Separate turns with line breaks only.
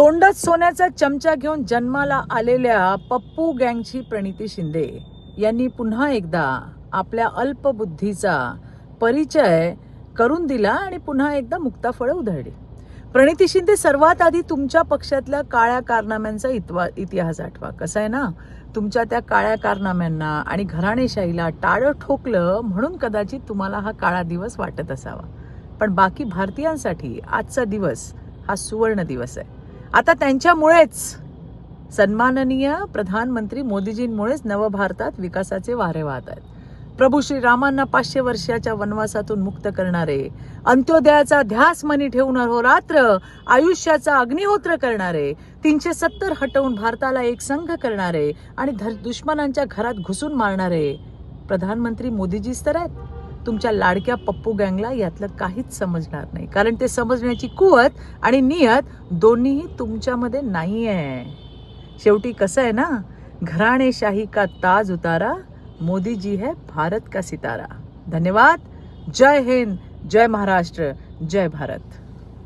तोंडात सोन्याचा चमचा घेऊन जन्माला आलेल्या पप्पू गँगची प्रणिती शिंदे यांनी पुन्हा एकदा आपल्या अल्पबुद्धीचा परिचय करून दिला आणि पुन्हा एकदा मुक्ताफळं उधळली. प्रणिती शिंदे सर्वात आधी तुमच्या पक्षातल्या काळ्या कारनाम्यांचा इतवा इतिहास आठवा. कसं आहे ना? तुमच्या त्या काळ्या कारनाम्यांना आणि घराणेशाहीला टाळं ठोकलं म्हणून कदाचित तुम्हाला हा काळा दिवस वाटत असावा. पण बाकी भारतीयांसाठी आजचा दिवस हा सुवर्ण दिवस आहे. आता त्यांच्यामुळेच सन्माननीय प्रधानमंत्री मोदीजींमुळेच नवभारतात विकासाचे वारे वाहत आहेत. प्रभू श्रीरामांना पाचशे वर्षाच्या वनवासातून मुक्त करणारे अंत्योदयाचा ध्यास मनी ठेवून रात्र आयुष्याचा अग्निहोत्र करणारे तीनशे सत्तर हटवून भारताला एक संघ करणारे आणि धर- दुश्मनांच्या घरात घुसून मारणारे प्रधानमंत्री मोदीजीच तर आहेत. तुमच्या लाडक्या पप्पू गँगला यातलं काहीच समजणार नाही. कारण ते समजण्याची कुवत आणि नियत दोन्हीही तुमच्यामध्ये नाही आहे शेवटी कसं आहे ना घराणेशाही का ताज उतारा मोदी जी है भारत का सितारा. धन्यवाद. जय हिंद. जय महाराष्ट्र. जय भारत.